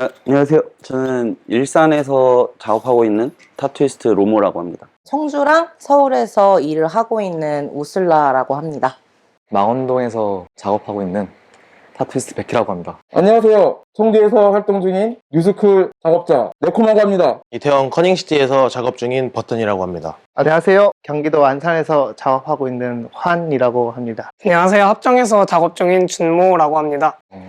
아, 안녕하세요. 저는 일산에서 작업하고 있는 타투이스트 로모라고 합니다. 청주랑 서울에서 일을 하고 있는 우슬라라고 합니다. 망원동에서 작업하고 있는 타투이스트 백희라고 합니다. 안녕하세요. 청주에서 활동 중인 뉴스쿨 작업자 네코마고 합니다. 이태원 커닝시티에서 작업 중인 버튼이라고 합니다. 안녕하세요. 경기도 안산에서 작업하고 있는 환이라고 합니다. 안녕하세요. 합정에서 작업 중인 준모라고 합니다. 어,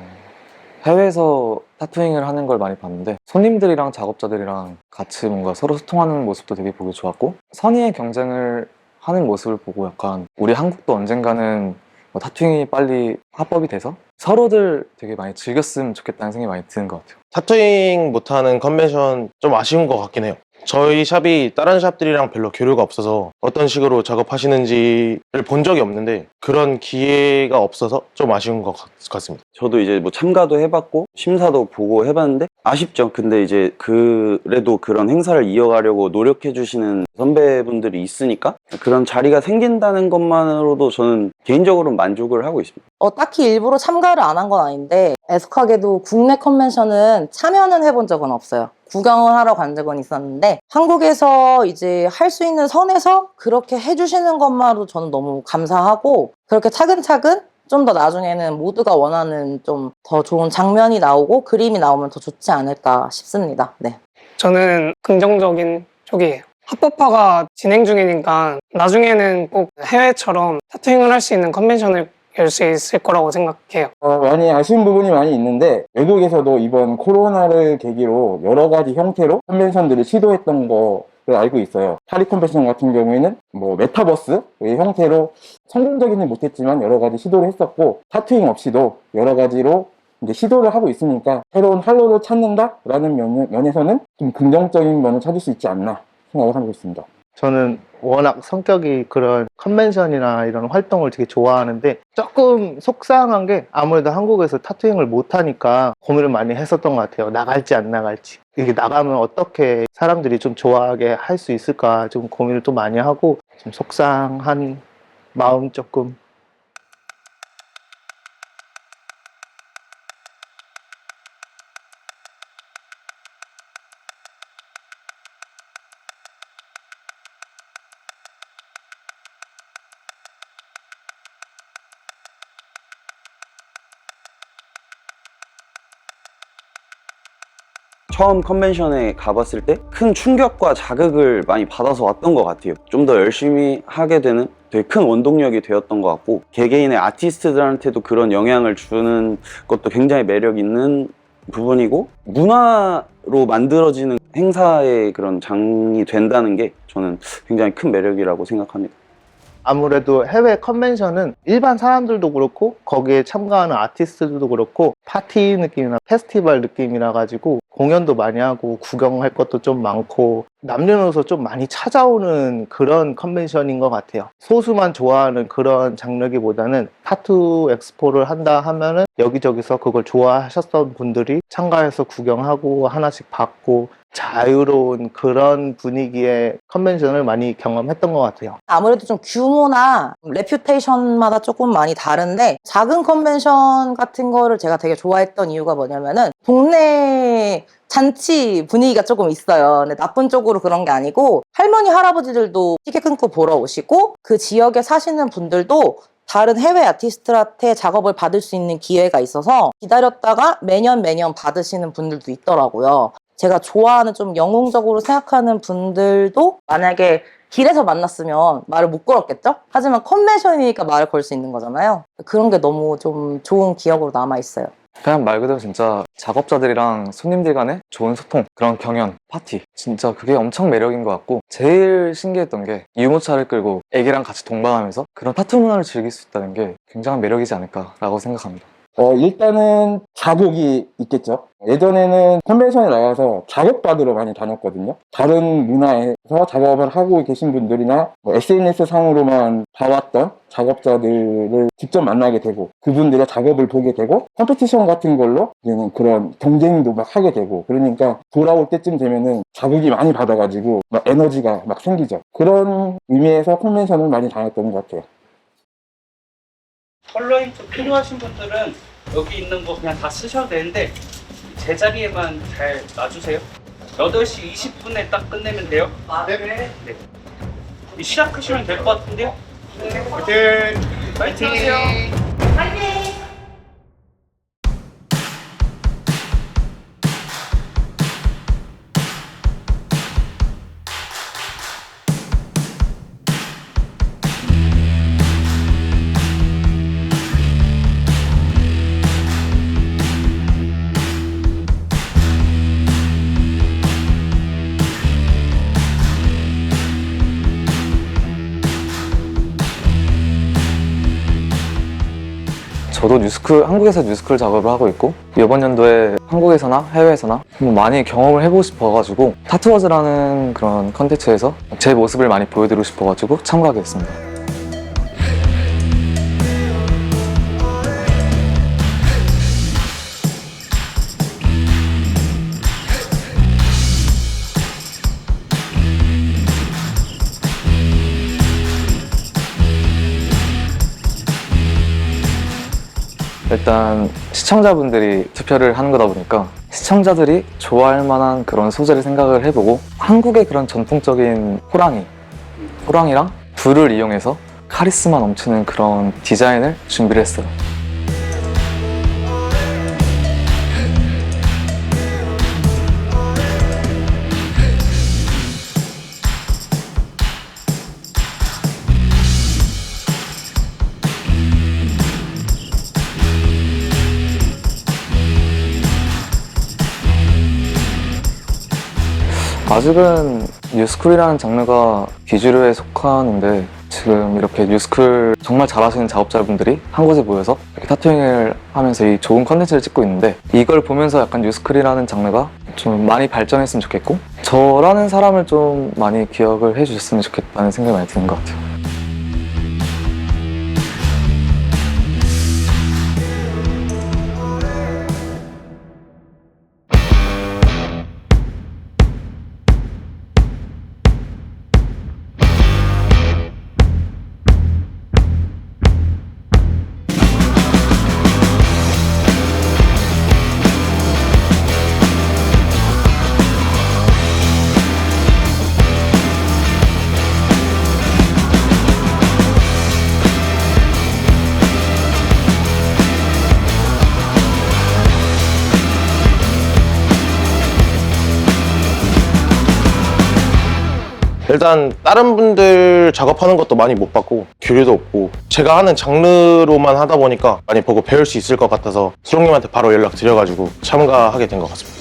해외에서 타투잉을 하는 걸 많이 봤는데 손님들이랑 작업자들이랑 같이 뭔가 서로 소통하는 모습도 되게 보기 좋았고 선의의 경쟁을 하는 모습을 보고 약간 우리 한국도 언젠가는 뭐 타투잉이 빨리 합법이 돼서 서로들 되게 많이 즐겼으면 좋겠다는 생각이 많이 드는 것 같아요. 타투잉 못하는 컨벤션 좀 아쉬운 것 같긴 해요. 저희 샵이 다른 샵들이랑 별로 교류가 없어서 어떤 식으로 작업하시는지를 본 적이 없는데 그런 기회가 없어서 좀 아쉬운 것 같- 같습니다. 저도 이제 뭐 참가도 해봤고 심사도 보고 해봤는데 아쉽죠. 근데 이제 그래도 그런 행사를 이어가려고 노력해 주시는 선배분들이 있으니까 그런 자리가 생긴다는 것만으로도 저는 개인적으로 만족을 하고 있습니다. 어, 딱히 일부러 참가를 안 한 건 아닌데 애석하게도 국내 컨벤션은 참여는 해본 적은 없어요. 구경을 하러 간 적은 있었는데 한국에서 이제 할 수 있는 선에서 그렇게 해주시는 것만으로도 저는 너무 감사하고 그렇게 차근차근 좀 더 나중에는 모두가 원하는 좀 더 좋은 장면이 나오고 그림이 나오면 더 좋지 않을까 싶습니다. 네. 저는 긍정적인 쪽이에요. 합법화가 진행 중이니까 나중에는 꼭 해외처럼 타투잉을 할 수 있는 컨벤션을 열 수 있을 거라고 생각해요. 어, 많이 아쉬운 부분이 많이 있는데 외국에서도 이번 코로나를 계기로 여러 가지 형태로 컨벤션들을 시도했던 거를 알고 있어요. 파리 컨벤션 같은 경우에는 뭐 메타버스의 형태로 성공적이진 못했지만 여러 가지 시도를 했었고 타투잉 없이도 여러 가지로 이제 시도를 하고 있으니까 새로운 활로를 찾는다라는 면, 면에서는 좀 긍정적인 면을 찾을 수 있지 않나 생각을 하고 있습니다. 저는 워낙 성격이 그런 컨벤션이나 이런 활동을 되게 좋아하는데 조금 속상한 게 아무래도 한국에서 타투잉을 못하니까 고민을 많이 했었던 것 같아요. 나갈지 안 나갈지. 이게 나가면 어떻게 사람들이 좀 좋아하게 할 수 있을까 좀 고민을 또 많이 하고 좀 속상한 마음 조금 처음 컨벤션에 가봤을 때 큰 충격과 자극을 많이 받아서 왔던 것 같아요. 좀 더 열심히 하게 되는 되게 큰 원동력이 되었던 것 같고 개개인의 아티스트들한테도 그런 영향을 주는 것도 굉장히 매력 있는 부분이고 문화로 만들어지는 행사의 그런 장이 된다는 게 저는 굉장히 큰 매력이라고 생각합니다. 아무래도 해외 컨벤션은 일반 사람들도 그렇고 거기에 참가하는 아티스트들도 그렇고 파티 느낌이나 페스티벌 느낌이라 가지고 공연도 많이 하고 구경할 것도 좀 많고 남녀노소 좀 많이 찾아오는 그런 컨벤션인 것 같아요. 소수만 좋아하는 그런 장르기보다는 타투 엑스포를 한다 하면은 여기저기서 그걸 좋아하셨던 분들이 참가해서 구경하고 하나씩 받고 자유로운 그런 분위기의 컨벤션을 많이 경험했던 것 같아요. 아무래도 좀 규모나 레퓨테이션마다 조금 많이 다른데 작은 컨벤션 같은 거를 제가 되게 좋아했던 이유가 뭐냐면은 동네 잔치 분위기가 조금 있어요. 근데 나쁜 쪽으로 그런 게 아니고 할머니 할아버지들도 티켓 끊고 보러 오시고 그 지역에 사시는 분들도 다른 해외 아티스트한테 작업을 받을 수 있는 기회가 있어서 기다렸다가 매년 매년 받으시는 분들도 있더라고요. 제가 좋아하는 좀 영웅적으로 생각하는 분들도 만약에 길에서 만났으면 말을 못 걸었겠죠? 하지만 컨벤션이니까 말을 걸 수 있는 거잖아요. 그런 게 너무 좀 좋은 기억으로 남아있어요. 그냥 말 그대로 진짜 작업자들이랑 손님들 간의 좋은 소통, 그런 경연, 파티. 진짜 그게 엄청 매력인 것 같고, 제일 신기했던 게 유모차를 끌고 애기랑 같이 동반하면서 그런 타투 문화를 즐길 수 있다는 게 굉장한 매력이지 않을까라고 생각합니다. 어, 일단은 자극이 있겠죠. 예전에는 컨벤션에 나가서 자극받으러 많이 다녔거든요. 다른 문화에서 작업을 하고 계신 분들이나 SNS 상으로만 봐왔던 작업자들을 직접 만나게 되고 그분들의 작업을 보게 되고 컴페티션 같은 걸로 이제는 그런 경쟁도 막 하게 되고 그러니까 돌아올 때쯤 되면은 자극이 많이 받아가지고 막 에너지가 막 생기죠. 그런 의미에서 컨벤션을 많이 다녔던 것 같아요. 컬러잉 좀 필요하신 분들은 여기 있는 거 그냥 다 쓰셔도 되는데 제자리에만 잘 놔주세요. 8시 20분에 딱 끝내면 돼요. 네. 네. 시작하시면 될 것 같은데요. 네. 파이팅! 파이팅! 뉴스쿨, 한국에서 뉴스쿨 작업을 하고 있고 이번 연도에 한국에서나 해외에서나 뭐 많이 경험을 해보고 싶어가지고 타투워즈라는 그런 컨텐츠에서 제 모습을 많이 보여드리고 싶어가지고 참가하게 됐습니다. 일단 시청자분들이 투표를 하는 거다 보니까 시청자들이 좋아할 만한 그런 소재를 생각을 해보고 한국의 그런 전통적인 호랑이, 호랑이랑 불을 이용해서 카리스마 넘치는 그런 디자인을 준비를 했어요. 아직은 뉴스쿨이라는 장르가 비주류에 속하는데 지금 이렇게 뉴스쿨 정말 잘하시는 작업자분들이 한 곳에 모여서 이렇게 타투잉을 하면서 이 좋은 컨텐츠를 찍고 있는데 이걸 보면서 약간 뉴스쿨이라는 장르가 좀 많이 발전했으면 좋겠고 저라는 사람을 좀 많이 기억을 해주셨으면 좋겠다는 생각이 많이 드는 것 같아요. 일단 다른 분들 작업하는 것도 많이 못 봤고 교류도 없고 제가 하는 장르로만 하다 보니까 많이 보고 배울 수 있을 것 같아서 수롱님한테 바로 연락 드려가지고 참가하게 된 것 같습니다.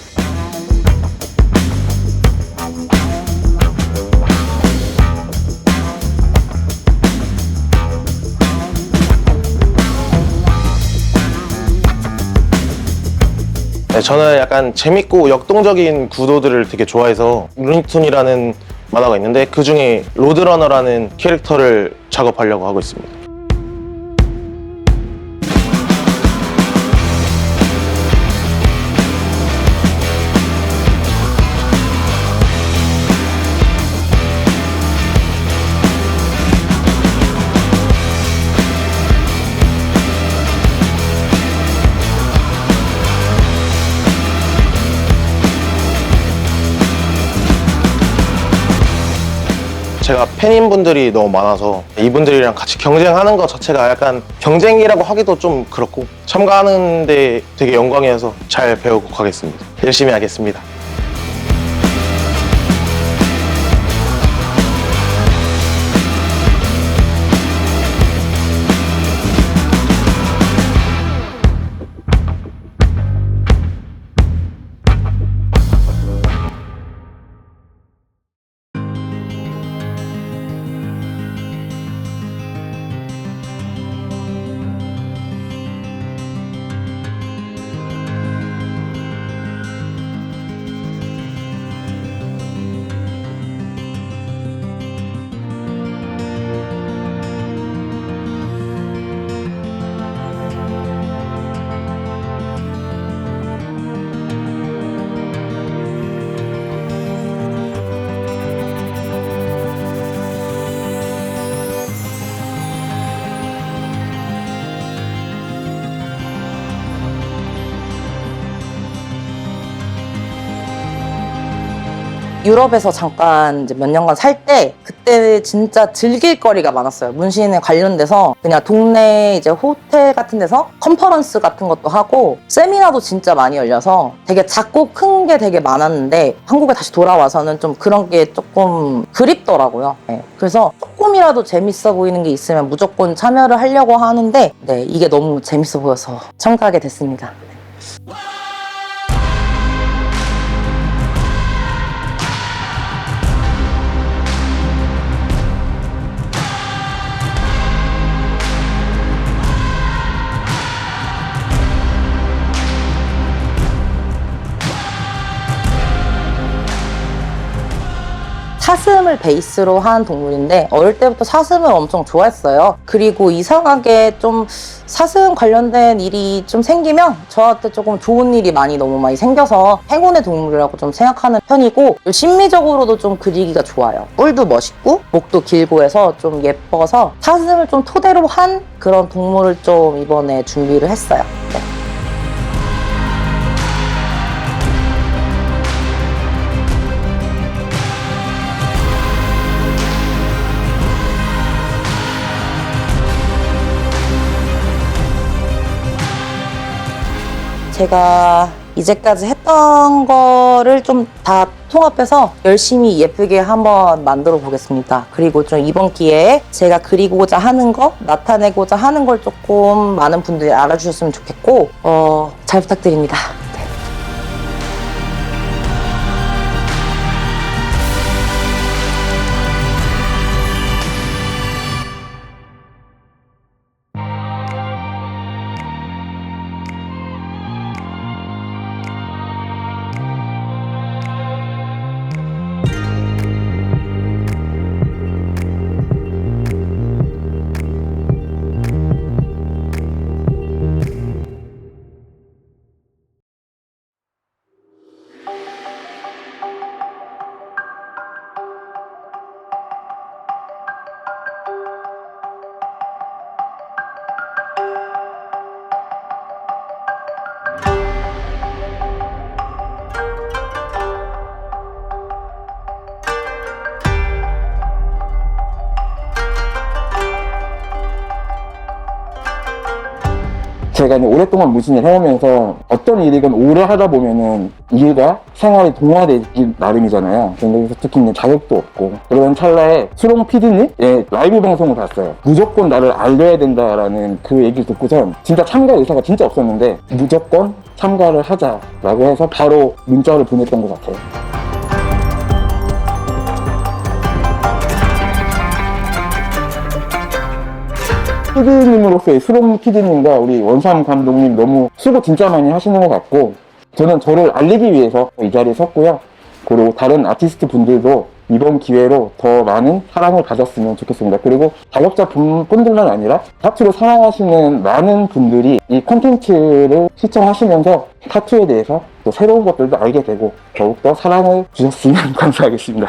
네, 저는 약간 재밌고 역동적인 구도들을 되게 좋아해서 루니툰이라는 만화가 있는데 그 중에 로드러너라는 캐릭터를 작업하려고 하고 있습니다. 제가 팬인 분들이 너무 많아서 이분들이랑 같이 경쟁하는 것 자체가 약간 경쟁이라고 하기도 좀 그렇고 참가하는데 되게 영광이어서 잘 배우고 가겠습니다. 열심히 하겠습니다. 유럽에서 잠깐 이제 몇 년간 살 때 그때 진짜 즐길 거리가 많았어요. 문신에 관련돼서 그냥 동네 이제 호텔 같은 데서 컨퍼런스 같은 것도 하고 세미나도 진짜 많이 열려서 되게 작고 큰 게 되게 많았는데 한국에 다시 돌아와서는 좀 그런 게 조금 그립더라고요. 네. 그래서 조금이라도 재밌어 보이는 게 있으면 무조건 참여를 하려고 하는데 네, 이게 너무 재밌어 보여서 참가하게 됐습니다. 사슴을 베이스로 한 동물인데 어릴 때부터 사슴을 엄청 좋아했어요. 그리고 이상하게 좀 사슴 관련된 일이 좀 생기면 저한테 조금 좋은 일이 많이 너무 많이 생겨서 행운의 동물이라고 좀 생각하는 편이고 심미적으로도 좀 그리기가 좋아요. 뿔도 멋있고 목도 길고 해서 좀 예뻐서 사슴을 좀 토대로 한 그런 동물을 좀 이번에 준비를 했어요. 제가 이제까지 했던 거를 좀 다 통합해서 열심히 예쁘게 한번 만들어 보겠습니다. 그리고 좀 이번 기회에 제가 그리고자 하는 거, 나타내고자 하는 걸 조금 많은 분들이 알아주셨으면 좋겠고, 어, 잘 부탁드립니다. 제가 오랫동안 무신을 해오면서 어떤 일이건 오래 하다 보면은 일과 생활이 동화되기 나름이잖아요. 여기서 특히 자격도 없고 그런 찰나에 수롱 PD님의 라이브 방송을 봤어요. 무조건 나를 알려야 된다라는 그 얘기를 듣고선 진짜 참가 의사가 진짜 없었는데 무조건 참가를 하자라고 해서 바로 문자를 보냈던 것 같아요. PD님으로서의 수롱 PD님과 우리 원삼 감독님 너무 수고 진짜 많이 하시는 것 같고 저는 저를 알리기 위해서 이 자리에 섰고요. 그리고 다른 아티스트 분들도 이번 기회로 더 많은 사랑을 받았으면 좋겠습니다. 그리고 자격자 분- 분들만 아니라 타투를 사랑하시는 많은 분들이 이 콘텐츠를 시청하시면서 타투에 대해서 또 새로운 것들도 알게 되고 더욱더 사랑을 주셨으면 감사하겠습니다.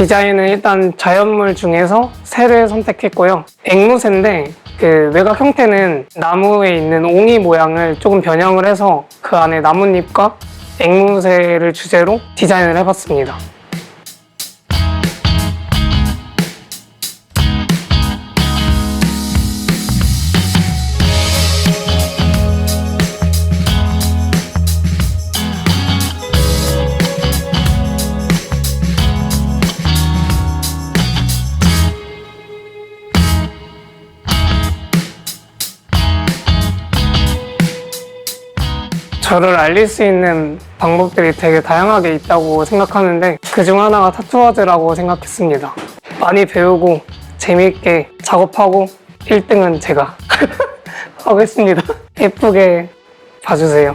디자인은 일단 자연물 중에서 새를 선택했고요. 앵무새인데 그 외곽 형태는 나무에 있는 옹이 모양을 조금 변형을 해서 그 안에 나뭇잎과 앵무새를 주제로 디자인을 해봤습니다. 저를 알릴 수 있는 방법들이 되게 다양하게 있다고 생각하는데 그중 하나가 타투아드라고 생각했습니다. 많이 배우고 재미있게 작업하고 1등은 제가 하겠습니다. 예쁘게 봐주세요.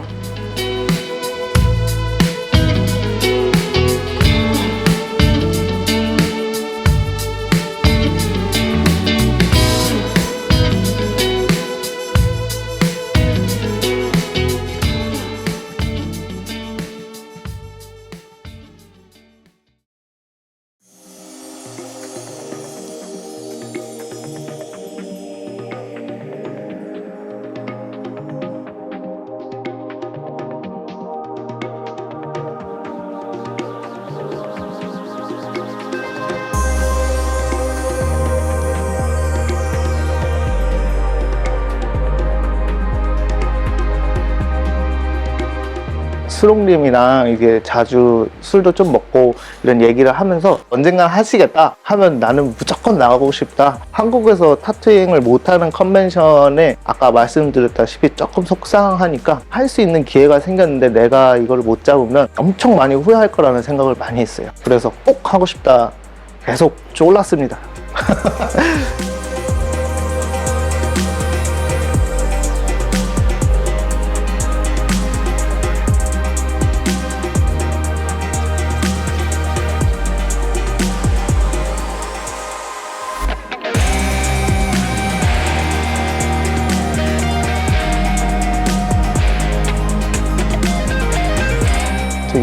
수롱님이랑 이게 자주 술도 좀 먹고 이런 얘기를 하면서 언젠간 하시겠다 하면 나는 무조건 나가고 싶다. 한국에서 타투잉을 못하는 컨벤션에 아까 말씀드렸다시피 조금 속상하니까 할 수 있는 기회가 생겼는데 내가 이걸 못 잡으면 엄청 많이 후회할 거라는 생각을 많이 했어요. 그래서 꼭 하고 싶다. 계속 쫄랐습니다.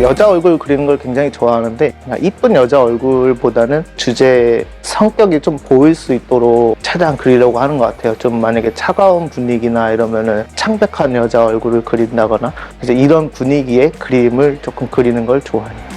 여자 얼굴 그리는 걸 굉장히 좋아하는데 이쁜 여자 얼굴보다는 주제 성격이 좀 보일 수 있도록 최대한 그리려고 하는 것 같아요. 좀 만약에 차가운 분위기나 이러면은 창백한 여자 얼굴을 그린다거나 이런 분위기의 그림을 조금 그리는 걸 좋아해요.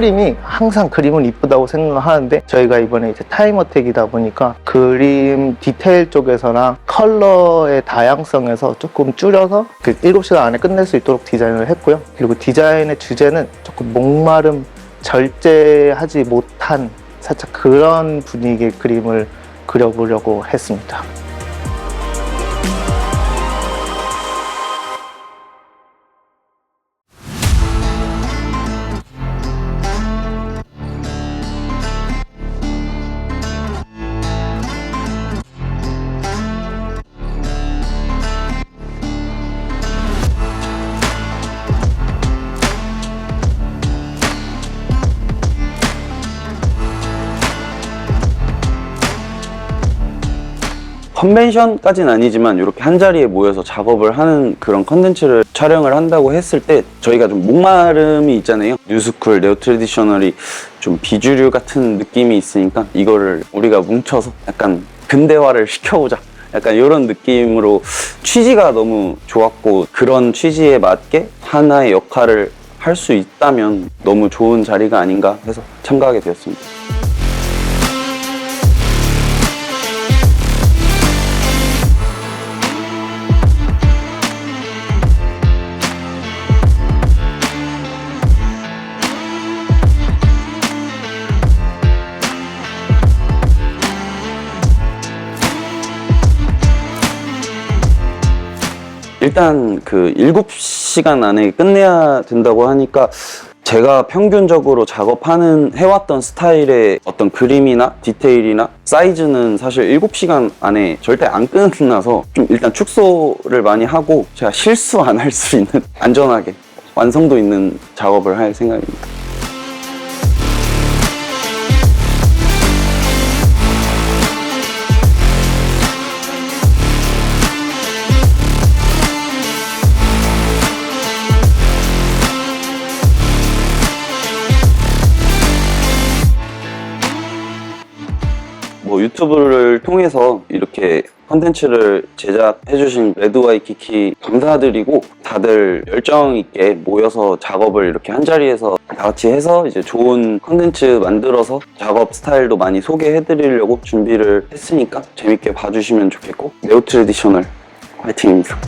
그림이 항상 그림은 이쁘다고 생각하는데 저희가 이번에 이제 타임어택이다 보니까 그림 디테일 쪽에서나 컬러의 다양성에서 조금 줄여서 그 7시간 안에 끝낼 수 있도록 디자인을 했고요. 그리고 디자인의 주제는 조금 목마름, 절제하지 못한 살짝 그런 분위기의 그림을 그려보려고 했습니다. 컨벤션까지는 아니지만 이렇게 한 자리에 모여서 작업을 하는 그런 컨텐츠를 촬영을 한다고 했을 때 저희가 좀 목마름이 있잖아요. 뉴스쿨, 네오 트레디셔널이 좀 비주류 같은 느낌이 있으니까 이거를 우리가 뭉쳐서 약간 근대화를 시켜보자. 약간 이런 느낌으로 취지가 너무 좋았고 그런 취지에 맞게 하나의 역할을 할 수 있다면 너무 좋은 자리가 아닌가 해서 참가하게 되었습니다. 일단 그 7시간 안에 끝내야 된다고 하니까 제가 평균적으로 작업하는 해왔던 스타일의 어떤 그림이나 디테일이나 사이즈는 사실 7시간 안에 절대 안 끝나서 좀 일단 축소를 많이 하고 제가 실수 안 할 수 있는 안전하게 완성도 있는 작업을 할 생각입니다. 뭐 유튜브를 통해서 이렇게 컨텐츠를 제작해주신 레드와이키키 감사드리고 다들 열정 있게 모여서 작업을 이렇게 한 자리에서 다 같이 해서 이제 좋은 컨텐츠 만들어서 작업 스타일도 많이 소개해드리려고 준비를 했으니까 재밌게 봐주시면 좋겠고 네오 트레디셔널 화이팅입니다.